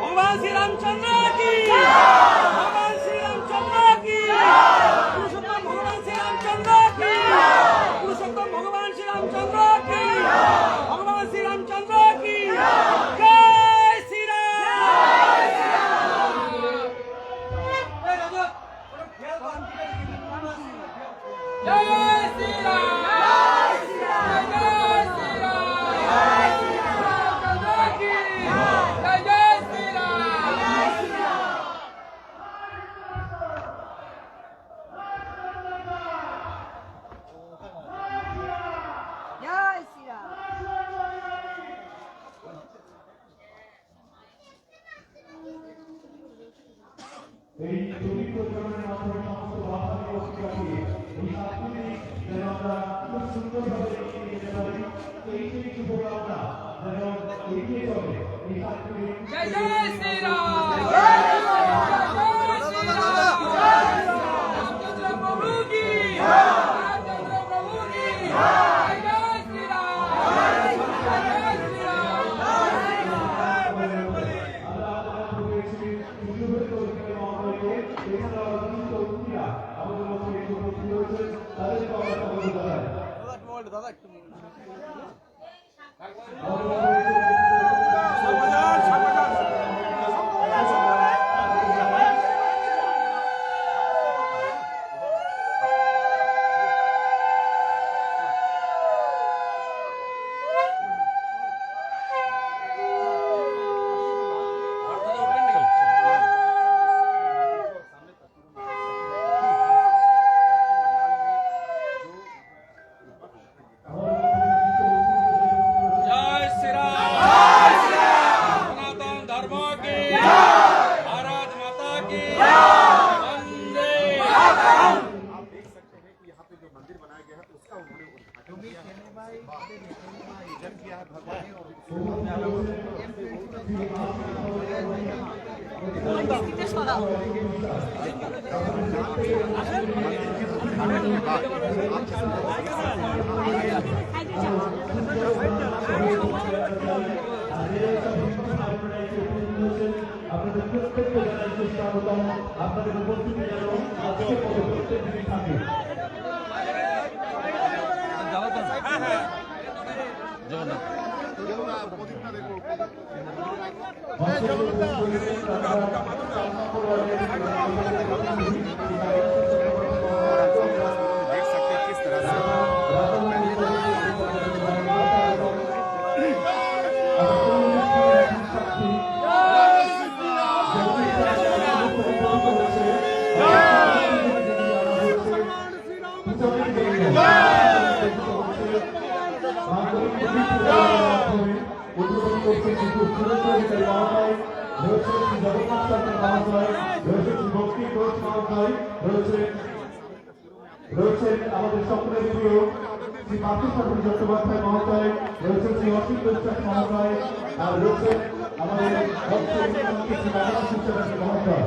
ভগবান শ্রীরামচন্দ্র! কি Yeah. এই ছবি প্রচারণের মাধ্যমে সমস্ত ভাবনা অধিকারী এই সাংস্কৃতিক যেন আমরা খুব সুন্দরভাবে এগিয়ে নিয়ে যেতে পারি এই সেই শুভ কামনা যেন এগিয়ে চলে এই সাংস্কৃতিক জয় জয় শ্রীরাম জয় শ্রীরাম এছাড়াও বিভিন্ন অতিথিরা আমাদের উপস্থিত জানাই জয় আপনাদের প্রত্যেককে জানাই আজকে প্রত্যেক থাকে। देख রয়েছেন আমাদের সকলের প্রিয় শ্রী পার্থসারণ চট্টোপাধ্যায় মহোদয় রয়েছেন শ্রী অসিত বিশ্বাস মহোদয় আর রয়েছেন আমাদের শ্রী মহারাজ মহোদয়